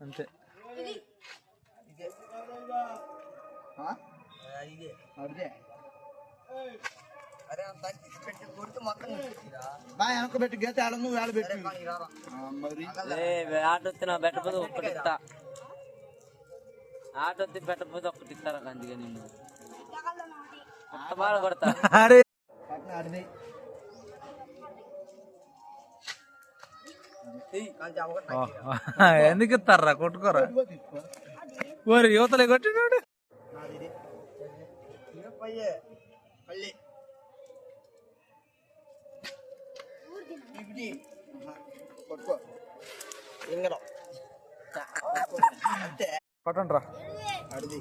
అంతే. అదే. అరే అంత పెట్టి కొడితే మొత్తం ఇచ్చేసిరా. బా వెనక పెట్టి గీత ఆడ నువ్వు ఆడ పెట్టి. మరి? ఆట వస్తున్నా పెట్టకపోతే ఒక్కటి ఇస్తా ఆట వస్తే పెట్టకపోతే ఒక్కటి ఇస్తారా అందుకే నేను కొడతా. ఎందుకు ఇస్తారా? కొట్టుకోరా? ఓరి యువతలే కొట్టినాడు. పట్టండి రా అడిది.